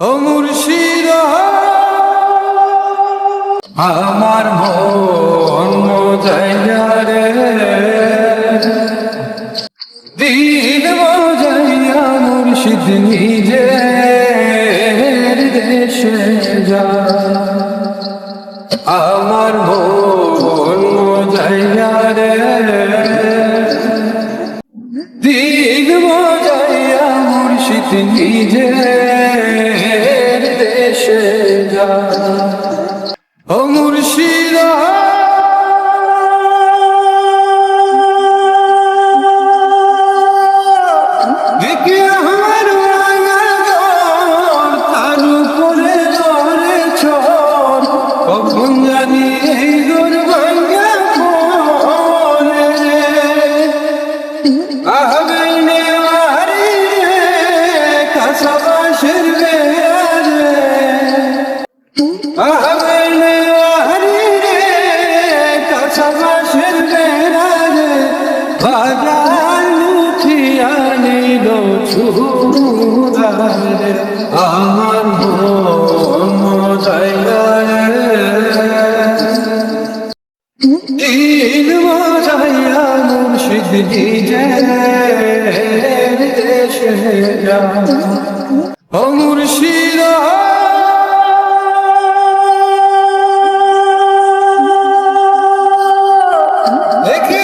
মুর্শিদ, আমার মন মজাইয়া রে। দিন মজাইয়া মুর্শিদ নিজে দেশে যা। আমার মন মজাইয়া রে। দিন মজাইয়া মুর্শিদ নিজে দেশে যা। ও মুর্শিদা। আমার দিন মজাইয়া মুর্শিদ ও মুর্শিদ। দেখি।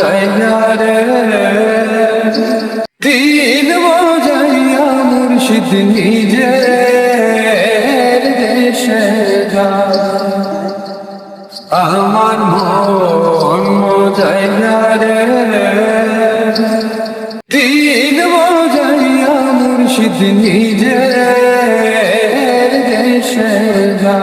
বোঝায় না রে। দিন বোঝাইয়া মুর্শিদ নিজে দেশে আমার মন বোঝায় না রে। দিন বোঝাইয়া মুর্শিদ নিজে দেশে যা